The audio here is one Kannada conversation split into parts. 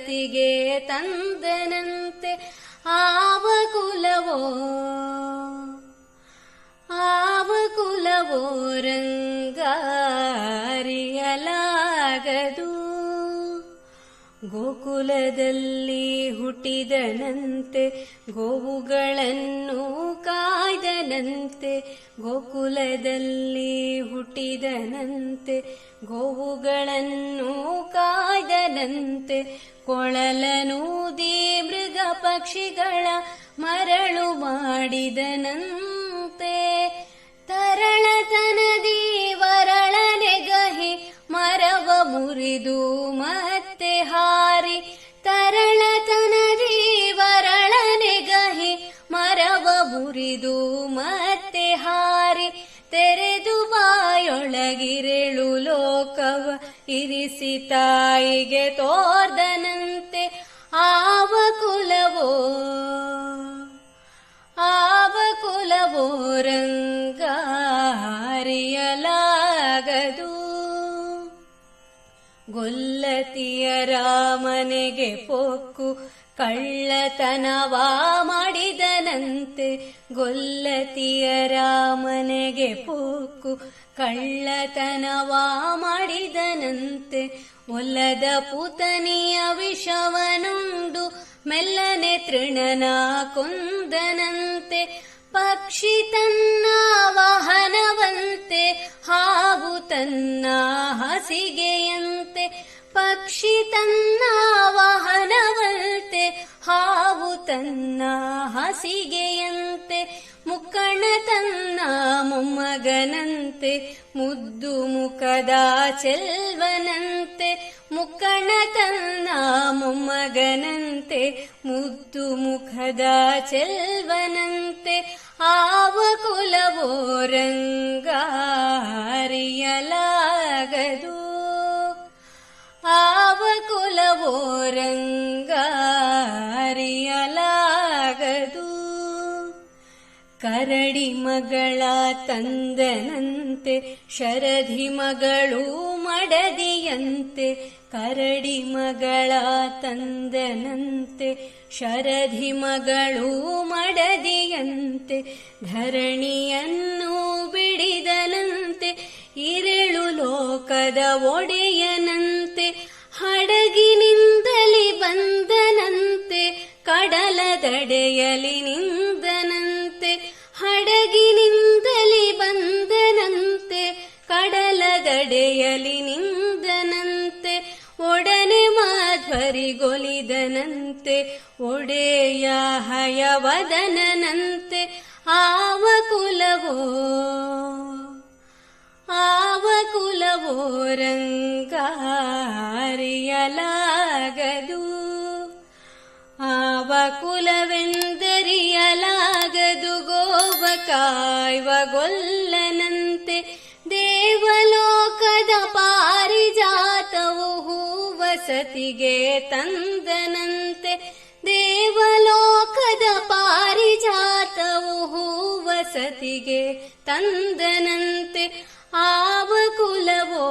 ಹೂವಸತಿಗೆ ತಂದನಂತೆ ಆವ ಕುಲವೋ ಗೋಕುಲದಲ್ಲಿ ಹುಟ್ಟಿದನಂತೆ, ಗೋವುಗಳನ್ನು ಕಾಯ್ದನಂತೆ, ಗೋಕುಲದಲ್ಲಿ ಹುಟ್ಟಿದನಂತೆ, ಗೋವುಗಳನ್ನು ಕಾಯ್ದನಂತೆ ಕೊಳಲನೂದಿ ಮೃಗ ಪಕ್ಷಿಗಳ ಮರಳು ಮಾಡಿದನಂತೆ. ತರಳತನದಿ ವರಳನೆಗಹಿ ಮರವ ಮುರಿದು ಮುರಿದು ಮತ್ತೆ ಹಾರಿ ತೆರೆದು ಬಾಯೊಳಗಿರೆಳು ಲೋಕವ ಇರಿಸಿ ತಾಯಿಗೆ ತೋರ್ದನಂತೆ ಆವ ಕುಲವೋ ಆವ ಕುಲವೋ ರಂಗಾರಿಯಲಾಗದು ಗೊಲ್ಲತಿಯರ ಮನೆಗೆ ಪೊಕ್ಕು, ಕಳ್ಳತನವ ಮಾಡಿದನಂತೆ. ಗೊಲ್ಲತಿಯರ ಮನೆಗೆ ಪೊಕ್ಕು, ಕಳ್ಳತನವ ಮಾಡಿದನಂತೆ. ಒಲ್ಲದ ಪುತನಿಯ ವಿಷವನುಂಡು, ಮೆಲ್ಲನೆ ತೃಣನ ಕೊಂದನಂತೆ. ಪಕ್ಷಿ ತನ್ನ ವಾಹನವಂತೆ ಹಾವು ತನ್ನ ಹಸಿಗೆಯಂತೆ ಪಕ್ಷಿ ತನ್ನ ವಾಹನವಂತೆ ಹಾವು ತನ್ನ ಹಸಿಗೆಯಂತೆ, ಮುಕ್ಕಣ ತನ್ನ ಮೊಮ್ಮಗನಂತೆ, ಮುದ್ದು ಮುಖದ ಚೆಲ್ವನಂತೆ, ಮುಕ್ಕಣ ತನ್ನ ಮೊಮ್ಮಗನಂತೆ, ಮುದ್ದು ಮುಖದ ಚೆಲ್ವನಂತೆ, ಆವ ಕುಲವೋ ರಂಗಾರಿಯಲಾಗದು ಕುಲವೋ ರಂಗಾರಿಯಲಾಗದು ಕರಡಿ ಮಗಳ ತಂದನಂತೆ, ಶರಧಿ ಮಗಳು ಮಡದಿಯಂತೆ, ಕರಡಿ ಮಗಳ ತಂದನಂತೆ, ಶರಧಿ ಮಗಳು ಮಡದಿಯಂತೆ, ಧರಣಿಯನ್ನು ಬಿಡಿದನಂತೆ, ಇರಳು ಲೋಕದ ಒಡೆಯನಂತೆ ದಡೆಯಲಿ ನಿಂದನಂತೆ ಹಡಗಿನಿಂದಲಿ ಬಂದನಂತೆ ಕಡಲ ದಡೆಯಲಿ ನಿಂದನಂತೆ ಒಡನೆ ಮಾಧ್ವರಿಗೊಲಿದನಂತೆ ಒಡೆಯ ಹಯವದನನಂತೆ ಆವ ಕುಲವೆಂದರಿಯಲಾಗದು ಗೋವ ಕಾಯ್ವ ಗೊಲ್ಲನಂತೆ ದೇವಲೋಕದ ಪಾರಿಜಾತವು ಹೂವಸತಿಗೆ ತಂದನಂತೆ ದೇವಲೋಕದ ಪಾರಿಜಾತವು ಹೂವಸತಿಗೆ ತಂದನಂತೆ ಆವ ಕುಲವೋ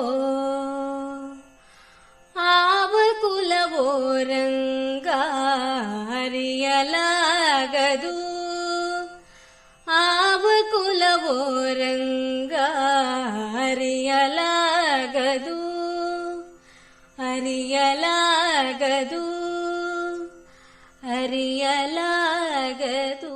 ಕುಲವೋ ರಂಗಾರಿಯಲಾಗದು ಅರಿಯಲಾಗದು ಅರಿಯಲಾಗದು